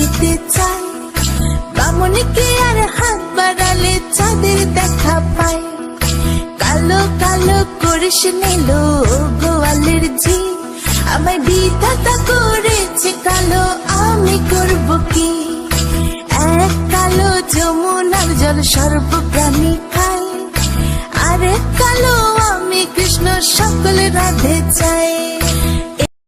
ধরিতে চায় বামনকে আর হাত বাড়ালে চাঁদের দেখা পায় কালো কালো করিস নিল গোয়ালের ঝি। আমায় বিধাতা করেছে কালো, আমি করব কি? এক কালো যমুনার জল সর্বপ্রাণী খায় আরে কালো আমি কৃষ্ণ, সকল রাধে চাই।